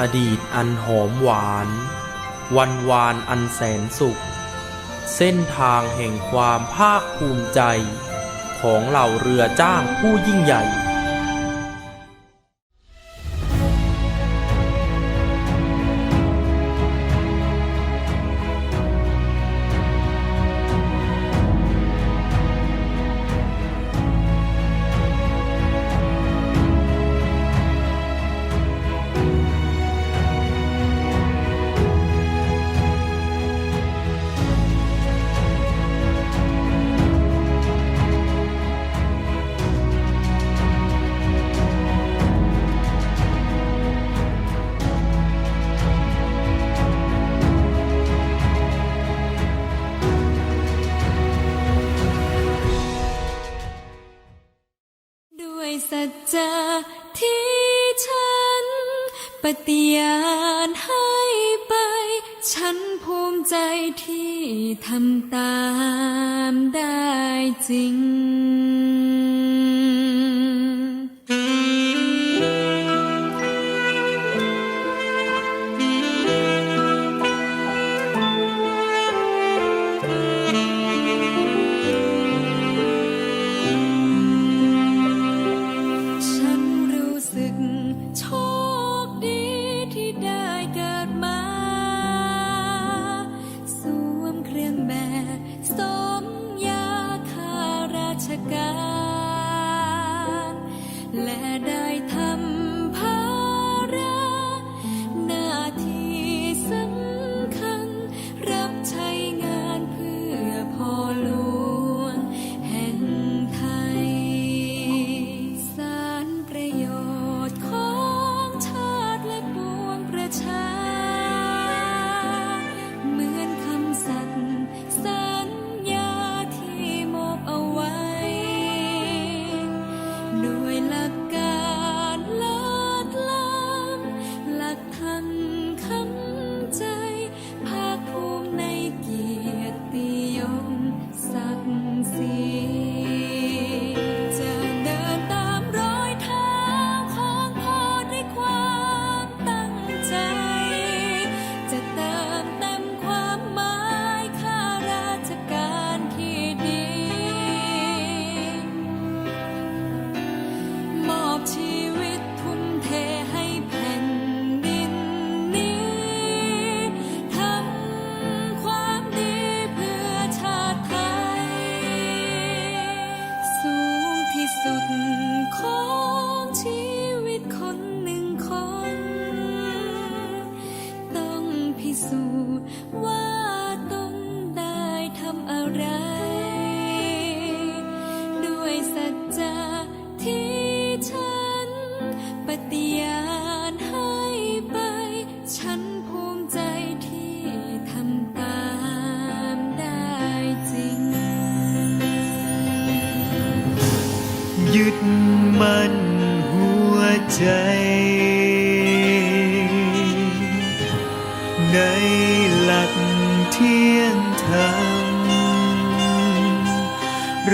อดีตอันหอมหวาน วันวานอันแสนสุข เส้นทางแห่งความภาคภูมิใจ ของเหล่าเรือจ้างผู้ยิ่งใหญ่ จจะที่ฉัน ปฏิญาณให้ไป ฉันภูมิใจที่ทำตามได้จริง ม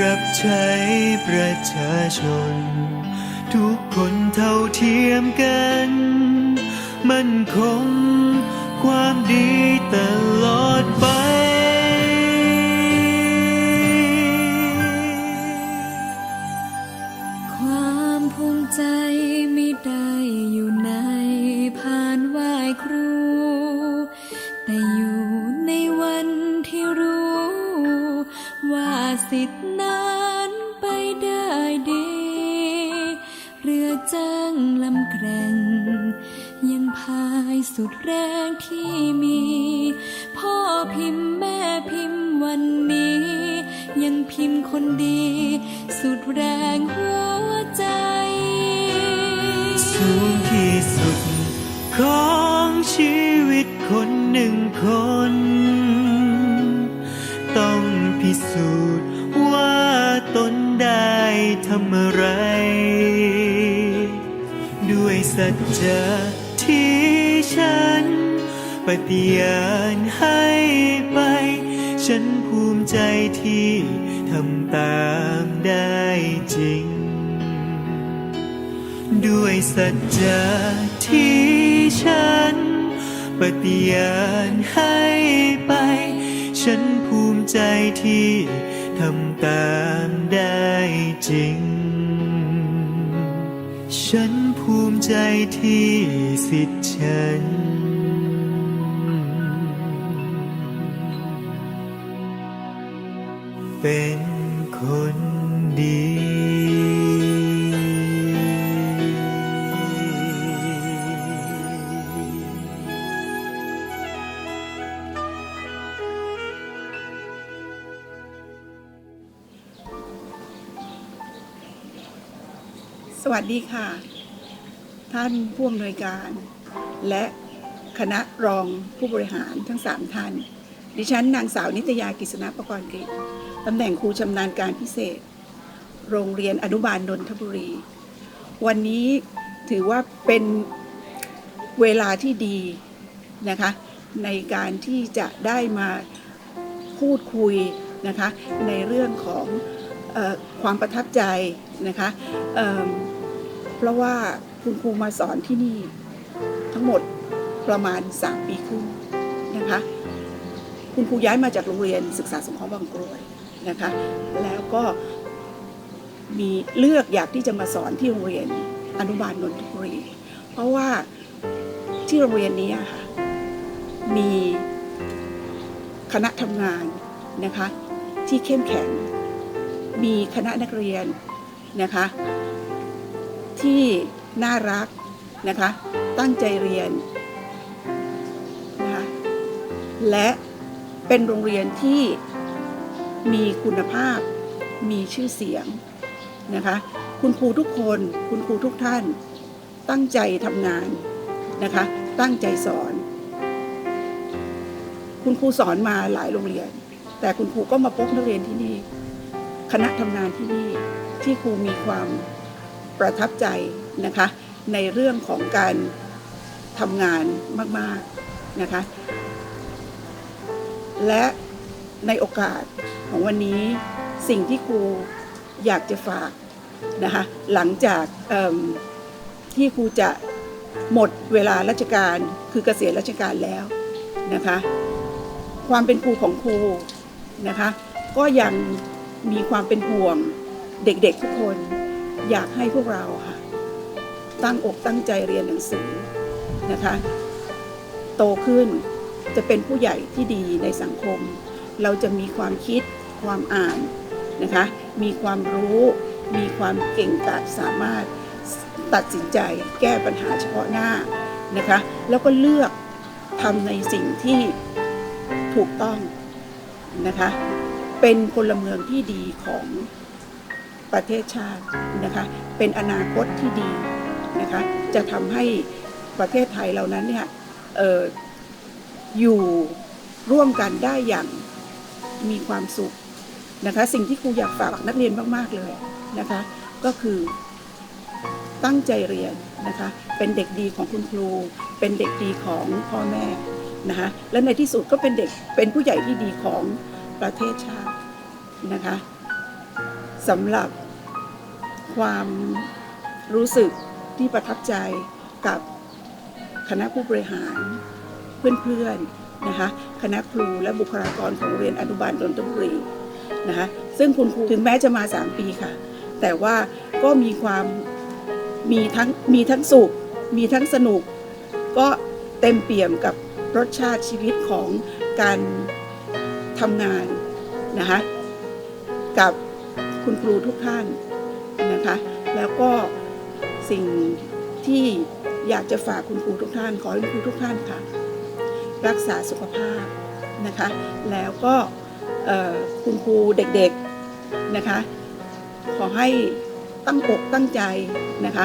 รับใช้ประชาชน ทุกคนเท่าเทียมกัน มั่นคงความดีตลอดไปความภูมิใจไม่ได้ สุดแรงที่มี พ่อพิมพ์แม่พิมพ์วันนี้ ยังพิมพ์คนดี สุดแรงหัวใจ สูงที่สุดของชีวิตคนหนึ่งคน ต้องพิสูจน์ว่าตนได้ทำอะไร ด้วยสัจจะที่ ฉัน ปฏิญาณให้ไป ฉันภูมิใจที่ทำตามได้จริง ด้วยสัจจะที่ฉัน ปฏิญาณให้ไป ฉันภูมิใจที่ทำตามได้จริง ฉันภูมิใจที่สิทธิ ฉัน เป็นคนดีสวัสดีค่ะ ท่านผู้อำนวยการ และคณะรองผู้บริหารทั้ง 3 ท่าน ดิฉันนางสาวนิตยากิษณประกรณ์กฤษตำแหน่งครูชำนาญการพิเศษ โรงเรียนอนุบาลนนทบุรี วันนี้ถือว่าเป็นเวลาที่ดีนะคะในการที่จะได้มาพูดคุยนะคะในเรื่องของออความประทับใจนะคะเเพราะว่าคุณครูมาสอนที่นี่ ทั้งหมดประมาณ 3 ปีครึ่งนะคะ คุณครูย้ายมาจากโรงเรียนศึกษาสงเคราะห์บางกรวยนะคะ แล้วก็มีเลือกอยากที่จะมาสอนที่โรงเรียนอนุบาลนนทบุรี เพราะว่าที่โรงเรียนนี้ค่ะมีคณะทำงานนะคะที่เข้มแข็ง มีคณะนักเรียนนะคะที่น่ารัก นะคะ ตั้งใจเรียนนะคะและเป็นโรงเรียนที่มีคุณภาพ มีชื่อเสียงนะคะ คุณครูทุกคน คุณครูทุกท่าน ตั้งใจทำงานนะคะ ตั้งใจสอน คุณครูสอนมาหลายโรงเรียน แต่คุณครูก็มาพบนักเรียนที่นี่ คณะทำงานที่นี่ที่ครูมีความประทับใจนะคะ ในเรื่องของการทำงานมาก ๆ นะคะ และในโอกาสของวันนี้สิ่งที่ครูอยากจะฝากนะคะหลังจากที่ครูจะหมดเวลาราชการคือเกษียณราชการแล้วนะคะ ความเป็นครูของครูนะคะ ก็ยังมีความเป็นห่วงเด็กๆทุกคนอยากให้พวกเราค่ะ ตั้งอกตั้งใจเรียนหนังสือนะคะ โตขึ้นจะเป็นผู้ใหญ่ที่ดีในสังคม เราจะมีความคิดความอ่านนะคะ มีความรู้ มีความเก่งกาจสามารถตัดสินใจแก้ปัญหาเฉพาะหน้านะคะ แล้วก็เลือกทำในสิ่งที่ถูกต้องนะคะ เป็นพลเมืองที่ดีของประเทศชาตินะคะ เป็นอนาคตที่ดี นะคะ จะทำให้ประเทศไทยเรานั้นเนี่ยอออยู่ร่วมกันได้อย่างมีความสุขนะคะ สิ่งที่ครูอยากฝากนักเรียนมากๆเลยนะคะ ก็คือตั้งใจเรียนนะคะ เป็นเด็กดีของคุณครู เป็นเด็กดีของพ่อแม่นะคะและในที่สุดก็เป็นเด็กเป็นผู้ใหญ่ที่ดีของประเทศชาตินะคะสำหรับความรู้สึก ที่ประทับใจกับคณะผู้บริหารเพื่อนๆนะคะคณะครูและบุคลากรของโรงเรียนอนุบาลดนทบุรีนะคะซึ่งคุณครูถึงแม้จะมา 3 ปีค่ะ แต่ว่าก็มีความมีทั้งมีทั้งสุข มีทั้งสนุก ก็เต็มเปี่ยมกับรสชาติชีวิตของการทำงานนะคะกับคุณครูทุกท่านนะคะ แล้วก็ สิ่งที่อยากจะฝากคุณครูทุกท่าน ขอให้คุณครูทุกท่านค่ะ รักษาสุขภาพนะคะ แล้วก็คุณครูเด็กๆนะคะ ขอให้ตั้งอกตั้งใจนะคะ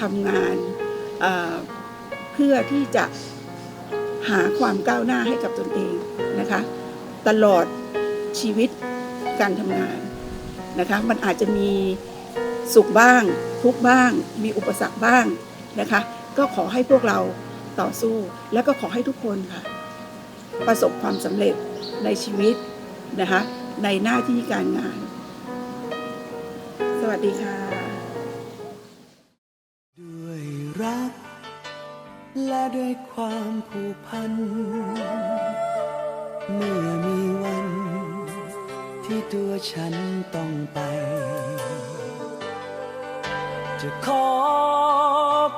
ทำงานเเพื่อที่จะหาความก้าวหน้าให้กับตนเองนะคะ ตลอดชีวิตการทำงานนะคะ มันอาจจะมี สุขบ้าง ทุกบ้าง มีอุปสรรคบ้างนะคะ ก็ขอให้พวกเราต่อสู้ แล้วก็ขอให้ทุกคนค่ะ ประสบความสำเร็จในชีวิตนะคะในหน้าที่การงาน สวัสดีค่ะ ด้วยรัก และด้วยความผูกพัน เมื่อมีวันที่ตัวฉันต้องไป จะขอ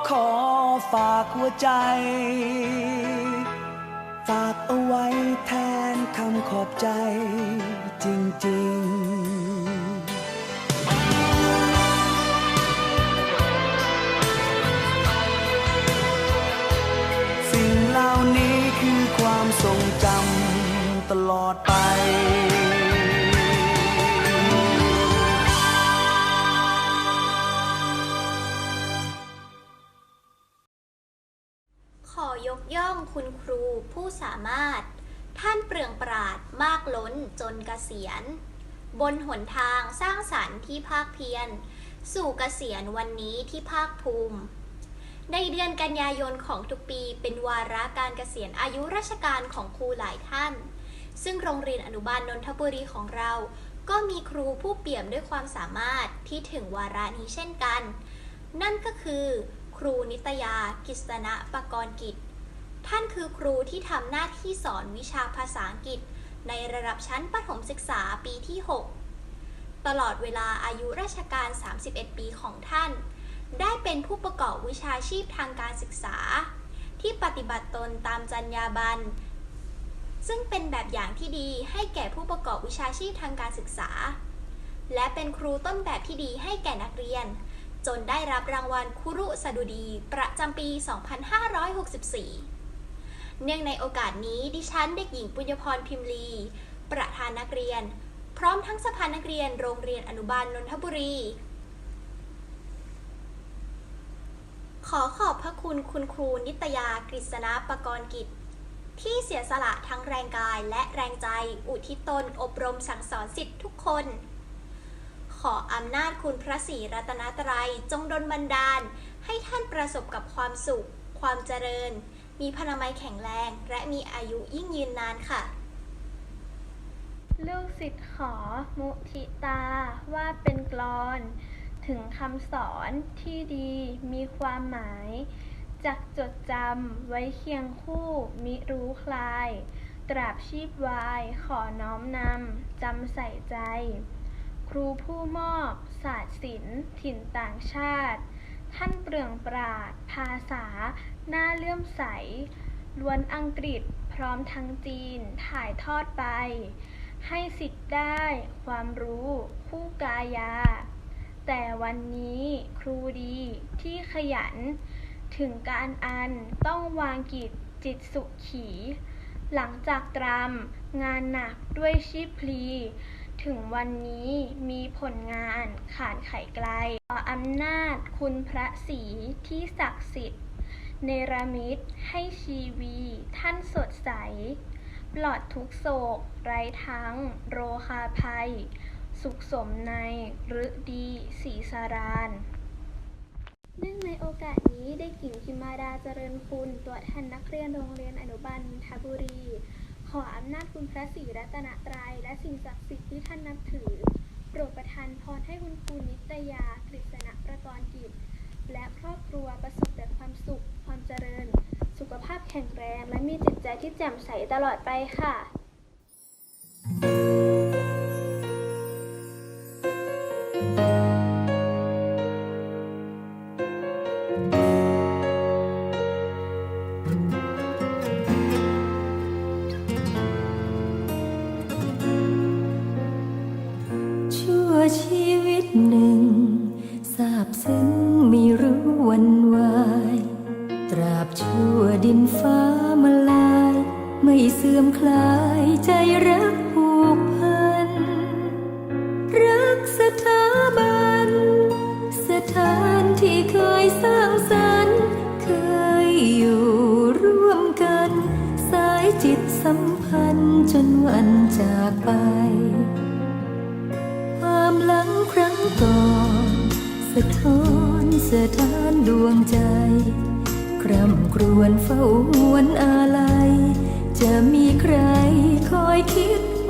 ขอฝากหัวใจ ฝากเอาไว้แทนคำขอบใจจริงๆสิ่งเหล่านี้คือความทรงจำตลอดไป ผู้สามารถ ท่านเปลืองปราดมากล้นจนเกษียณ บนหนทางสร้างสรรค์ที่ภาคเพียร สู่เกษียณวันนี้ที่ภาคภูมิ ในเดือนกันยายนของทุกปีเป็นวาระการเกษียณอายุราชการของครูหลายท่าน ซึ่งโรงเรียนอนุบาลนนทบุรีของเรา ก็มีครูผู้เปี่ยมด้วยความสามารถที่ถึงวาระนี้เช่นกัน นั่นก็คือ ครูนิตยา กิษณะปกรณ์กิจ ท่านคือครูที่ทำหน้าที่สอนวิชาภาษาอังกฤษ ในระดับชั้นประถมศึกษาปีที่ 6 ตลอดเวลาอายุราชการ 31 ปีของท่าน ได้เป็นผู้ประกอบวิชาชีพทางการศึกษา ที่ปฏิบัติตนตามจรรยาบรรณซึ่งเป็นแบบอย่างที่ดีให้แก่ผู้ประกอบวิชาชีพทางการศึกษา และเป็นครูต้นแบบที่ดีให้แก่นักเรียน จนได้รับรางวัลคุรุสดุดีประจำปี 2564 เนื่องในโอกาสนี้ดิฉันเด็กหญิงปุญญพรพิมลี ประธานนักเรียน พร้อมทั้งสภานักเรียนโรงเรียนอนุบาลนนทบุรี ขอขอบพระคุณคุณครูนิตยากฤษณะปกรณ์กิจ ที่เสียสละทั้งแรงกายและแรงใจอุทิศตนอบรมสั่งสอนสิทธิ์ทุกคน ขออำนาจคุณพระศรีรัตนตรัยจงดลบันดาล ให้ท่านประสบกับความสุข ความเจริญ มีพนามัยแข็งแรง และมีอายุยิ่งยืนนานค่ะ ลูกศิษย์ขอมุทิตาว่าเป็นกลอน ถึงคำสอนที่ดีมีความหมาย จักจดจำไว้เคียงคู่มิรู้คลาย ตราบชีพวายขอน้อมนำจำใส่ใจ ครูผู้มอบศาสตร์ศิลป์ถิ่นต่างชาติ ท่านเปลืองปราดภาษา น้าเลื่อมใส ล้วนอังกฤษพร้อมทั้งจีนถ่ายทอดไป ให้สิทธิ์ได้ความรู้คู่กายา แต่วันนี้ครูดีที่ขยัน ถึงการอันต้องวางกิจจิตสุขี หลังจากตรำงานหนักด้วยชีพพลี ถึงวันนี้มีผลงานขานไขไกลขออำนาจคุณพระศรีที่ศักดิ์สิทธิ์ เนรมิตให้ชีวี ท่านสดใส ปลอดทุกโศก ไร้ทั้ง โรคาภัย สุขสมในฤดีศรีสารานเนื่องในโอกาสนี้ได้หญิงพิมาดาเจริญคุณ ตัวแทนนักเรียนโรงเรียนอนุบาลนนทบุรี ขออำนาจคุณพระศรีรัตนตรัยและสิ่งศักดิ์สิทธิ์ที่ท่านนับถือ โปรดประทานพรให้คุณครูนิตยากฤษณะประกรณ์กิจ และครอบครัวประสบแต่ความสุข ความเจริญ สุขภาพแข็งแรง และมีจิตใจที่แจ่มใสตลอดไปค่ะ อยคิด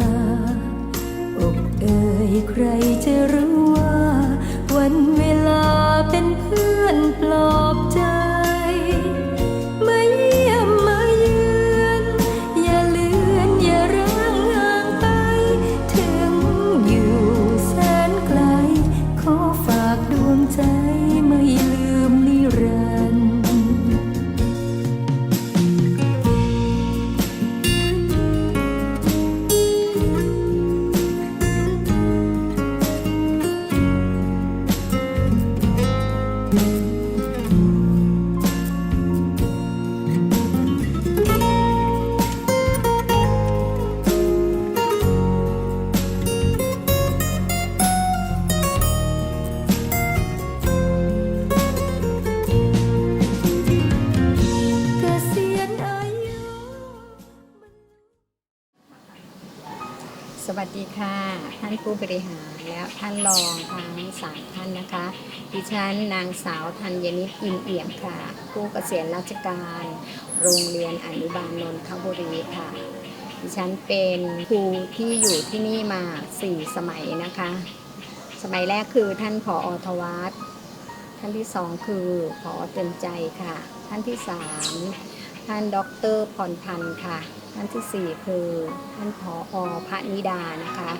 มา อกเอ่ยใครจะรู้ วัสดีค่ะ ท่านผู้บริหารและท่านรองทั้งสามท่านนะคะ ดิฉันนางสาวธัญนิตอินเอี่ยมค่ะ ผู้เกษียณราชการ โรงเรียนอนุบาลนนทบุรีค่ะ ดิฉันเป็นครูที่อยู่ที่นี่มา 4 สมัยนะคะ สมัยแรกคือท่านผออทวัฒน์ท่านที่สองคือผอเต็มใจค่ะ ท่านที่สามท่านดรพรพันธ์ค่ะ ท่านที่สี่คือท่านผออพระนิดานะคะ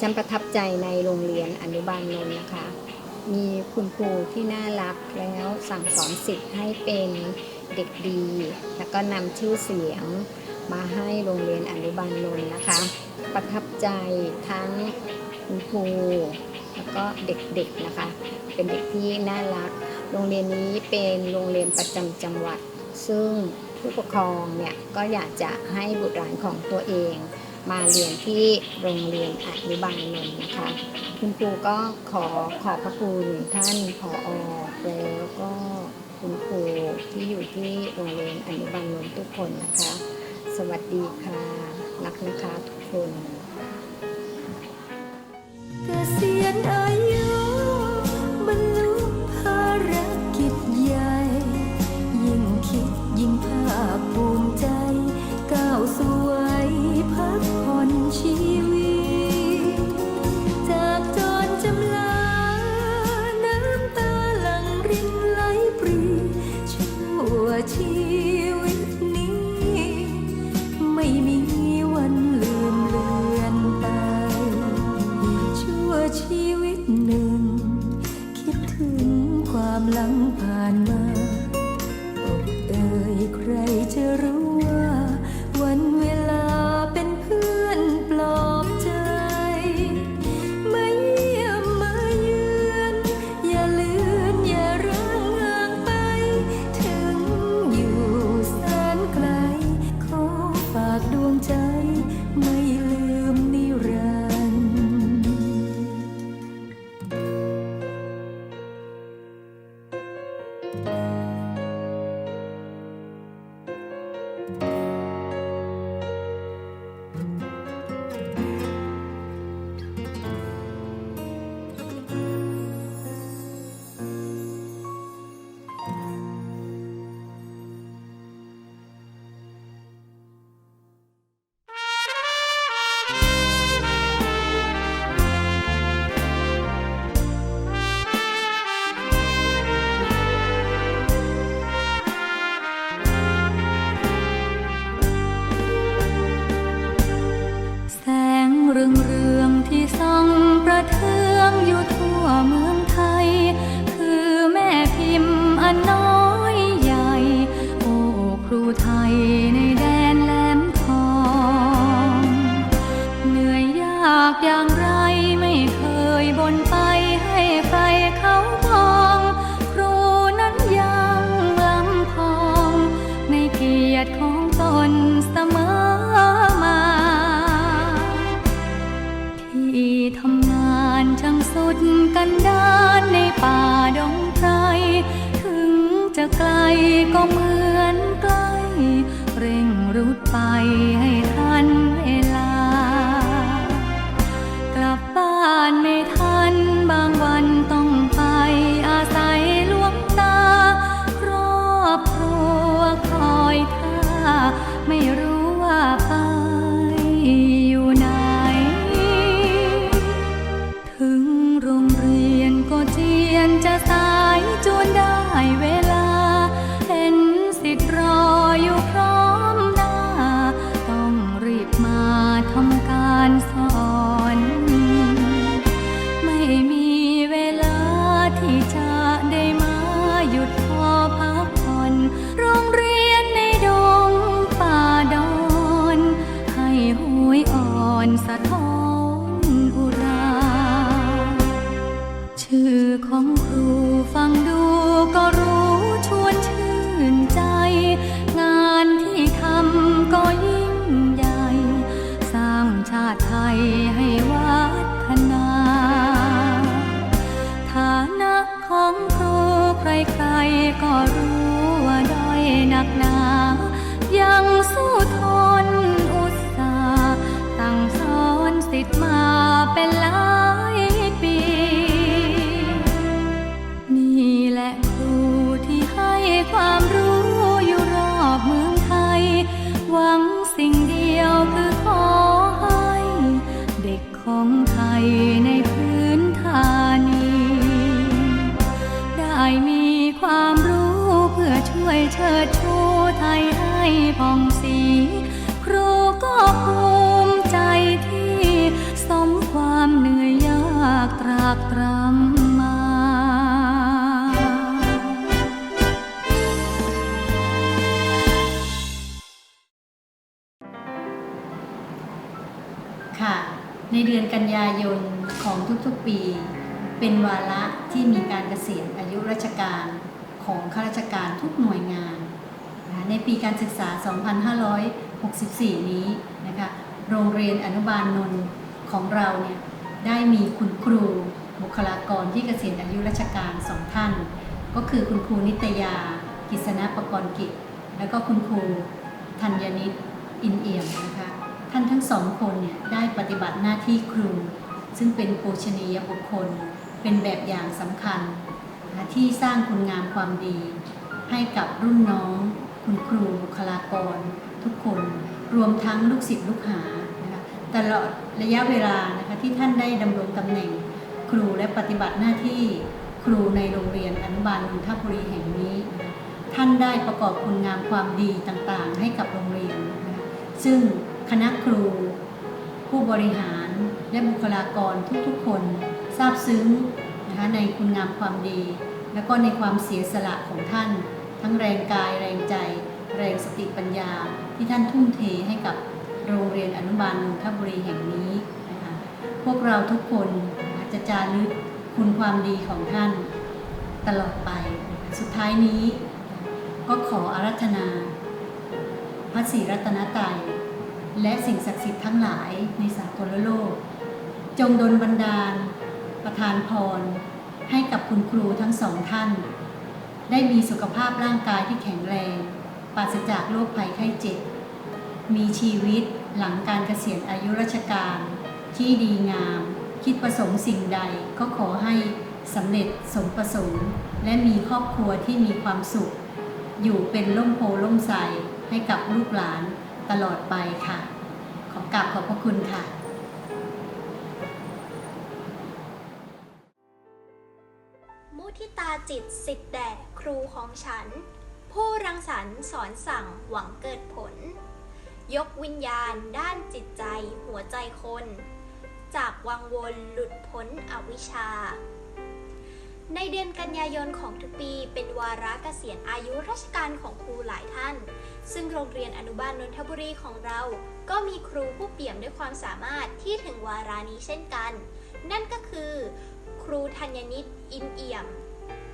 ฉันประทับใจในโรงเรียนอนุบาลนนท์นะคะ มีคุณครูที่น่ารักแล้วสั่งสอนสิทธิ์ให้เป็นเด็กดี แล้วก็นำชื่อเสียงมาให้โรงเรียนอนุบาลนนท์นะคะ ประทับใจทั้งคุณครูแล้วก็เด็กๆนะคะ เป็นเด็กที่น่ารัก โรงเรียนนี้เป็นโรงเรียนประจำจังหวัด ซึ่ง ผู้ปกครองเนี่ยก็อยากจะให้บุตรหลานของตัวเอง มาเรียนที่โรงเรียนอนุบาลนนท์นะคะ คุณครูก็ขอขอบพระคุณท่านผออแล้วก็คุณครูที่อยู่ที่โรงเรียนอนุบาลนนท์ทุกคนนะคะ สวัสดีค่ะรักนะคะทุกคนเกษียณอ หนึ่ง คิดถึงความหลัง ไกลก็เหมือนใกล้ เร่งรุดไปให้ ชื่อของครูฟังดูก็ กันยายนของทุกๆปี เป็นวาระที่มีการเกษียณอายุราชการของข้าราชการทุกหน่วยงานในปีการศึกษา 2564 นี้นะคะโรงเรียนอนุบาลนนท์ของเราเนี่ยได้มีคุณครูบุคลากรที่เกษียณอายุราชการสองท่าน ก็คือคุณครูนิตยา กิษณปกรณ์กิจ แล้วก็คุณครูธัญนิตอินเอี่ยมนะคะ ท่านทั้งสองคนเนี่ยได้ปฏิบัติหน้าที่ครู ซึ่งเป็นปูชนียบุคคล เป็นแบบอย่างสำคัญ ที่สร้างคุณงามความดี ให้กับรุ่นน้อง คุณครูบุคลากร ทุกคนรวมทั้งลูกศิษย์ลูกหานะคะตลอดระยะเวลานะคะที่ท่านได้ดำรงตำแหน่งครูและปฏิบัติหน้าที่ครูในโรงเรียนอนุบาลนนทบุรีแห่งนี้ ท่านได้ประกอบคุณงามความดีต่างๆ ให้กับโรงเรียน ซึ่ง คณะครู ผู้บริหารและบุคลากรทุกๆ คนซาบซึ้งนะคะในคุณงามความดี และก็ในความเสียสละของท่าน ทั้งแรงกายแรงใจ แรงสติปัญญา ที่ท่านทุ่มเทให้กับโรงเรียนอนุบาลนนทบุรีแห่งนี้นะคะพวกเราทุกคนจะจารึกคุณความดีของท่านตลอดไป สุดท้ายนี้ ก็ขออารัธนา พระศรีรัตนตรัย และสิ่งศักดิ์สิทธิ์ทั้งหลายในสากลโลก จงดลบันดาล ประทานพร ให้กับคุณครูทั้งสองท่าน ได้มีสุขภาพร่างกายที่แข็งแรงปราศจากโรคภัยไข้เจ็บ มีชีวิตหลังการเกษียณอายุราชการ ที่ดีงาม คิดประสงค์สิ่งใดก็ขอให้สำเร็จสมประสงค์ และมีครอบครัวที่มีความสุข อยู่เป็นร่มโพล่มใสให้กับลูกหลาน ตลอดไปค่ะ ขอกราบขอบพระคุณค่ะมุทิตาจิตสิทธิ์แด่ครูของฉัน ผู้รังสรรค์สอนสั่งหวังเกิดผล ยกวิญญาณด้านจิตใจหัวใจคน จากวังวนหลุดพ้นอวิชชา ในเดือนกันยายนของทุกปีเป็นวาระเกษียณอายุราชการของครูหลายท่าน ซึ่งโรงเรียนอนุบาลนนทบุรีของเรา ก็มีครูผู้เปี่ยมด้วยความสามารถที่ถึงวารานี้เช่นกัน นั่นก็คือ ครูธัญนิตอินเอี่ยม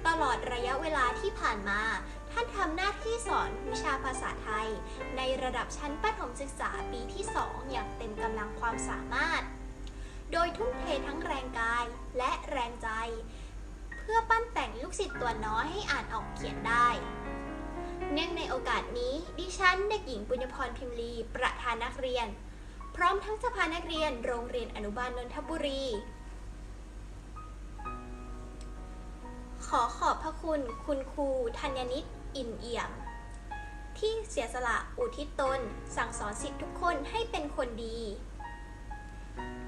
ตลอดระยะเวลาที่ผ่านมา ท่านทำหน้าที่สอนวิชาภาษาไทย ในระดับชั้นประถมศึกษาปีที่ 2 อย่างเต็มกำลังความสามารถ โดยทุ่มเททั้งแรงกายและแรงใจ เพื่อปั้นแต่งลูกศิษย์ตัวน้อยให้อ่านออกเขียนได้ เนื่องในโอกาสนี้ ดิฉันเด็กหญิงปุญญพรพิมลี ประธานนักเรียน พร้อมทั้งสภานักเรียนโรงเรียนอนุบาลนนทบุรี ขอขอบพระคุณ คุณครูธัญนิตอินเอี่ยม ที่เสียสละอุทิศตน สั่งสอนสิทธิ์ทุกคนให้เป็นคนดี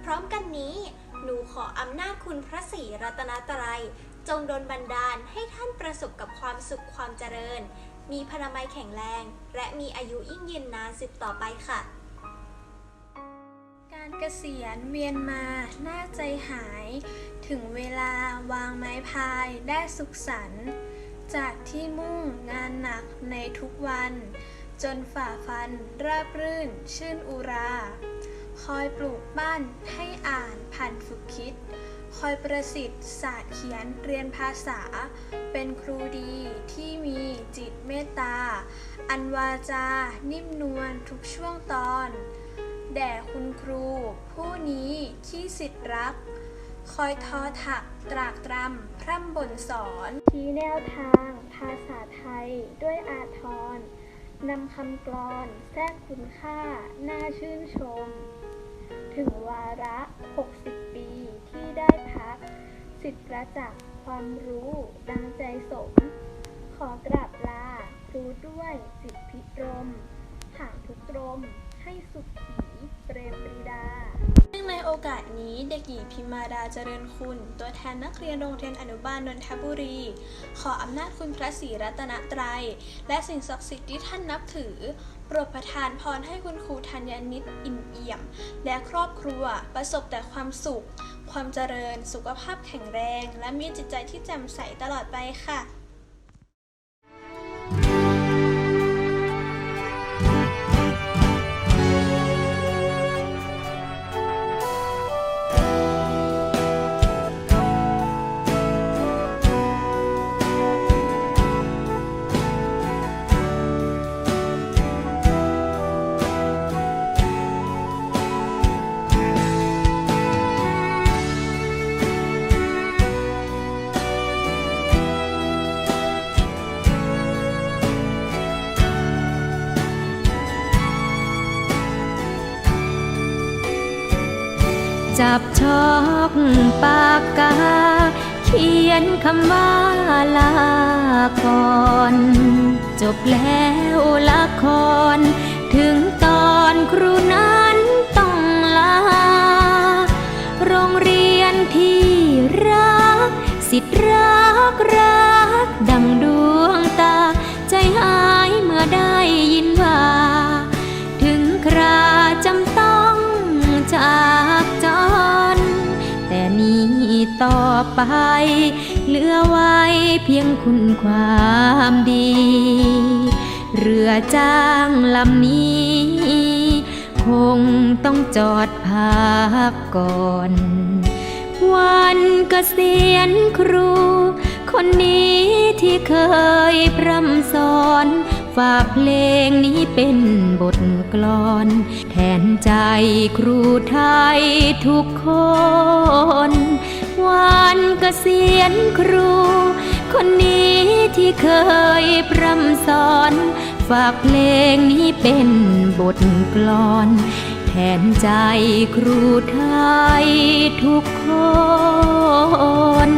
พร้อมกันนี้หนูขออำนาจคุณพระศรีรัตนตรัย จงดลบันดาลให้ท่านประสบกับความสุขความเจริญ มีพนามัยแข็งแรง และมีอายุยิ่งยืนนานสืบต่อไปค่ะ การเกษียณเวียนมาน่าใจหาย ถึงเวลาวางไม้พายได้สุขสันต์จากที่มุ่งงานหนักในทุกวัน จนฝ่าฟันราบรื่น ชื่นอุรา คอยปลูกบ้านให้อ่านผ่านฝึกคิด คอยประสิทธิ์ศาสตร์เขียนเรียนภาษา เป็นครูดีที่มีจิตเมตตา อันวาจา นิ่มนวลทุกช่วงตอน แด่คุณครู ผู้นี้ที่สิทธิ์รัก คอยทอถักตรากตรำพร่ำบ่นสอนชี้แนวทาง ภาษาไทยด้วยอาทรนำคำกลอนแทรกคุณค่า น่าชื่นชม ถึงวาระ 60 ได้พักสิทธิประจักษ์ความรู้ดังใจสม ขอกราบลาครูด้วยจิตพิรมห่างทุกรม ให้สุขขีเปรมปรีดาเนื่องในโอกาสนี้เด็กหญิงพิมาดาเจริญคุณ ตัวแทนนักเรียนโรงเรียนอนุบาลนนทบุรี ขออำนาจคุณพระศรีรัตนตรัย และสิ่งศักดิ์สิทธิ์ที่ท่านนับถือ โปรดประทานพรให้คุณครูธัญนิตอิ่มเอี่ยม และครอบครัวประสบแต่ความสุข ความเจริญ สุขภาพแข็งแรง และมีจิตใจที่แจ่มใสตลอดไปค่ะ จับชอกปากกา เขียนคำว่าลาก่อน จบแล้วละคร ถึงตอนครูนั้นต้องลา โรงเรียนที่รัก สิทธิ์รักรัก ดังดวงตา ใจหายเมื่อได้ยินว่า ต่อไป เหลือไว้เพียงคุณความดี เรือจ้างลำนี้ คงต้องจอดพักก่อน วันเกษียณครู คนนี้ที่เคยพร่ำสอน ฝากเพลงนี้เป็นบทกลอน แทนใจครูไทยทุกคน วันเกษียณครู คนนี้ที่เคยพร่ำสอน ฝากเพลงนี้เป็นบทกลอน แทนใจครูไทยทุกคน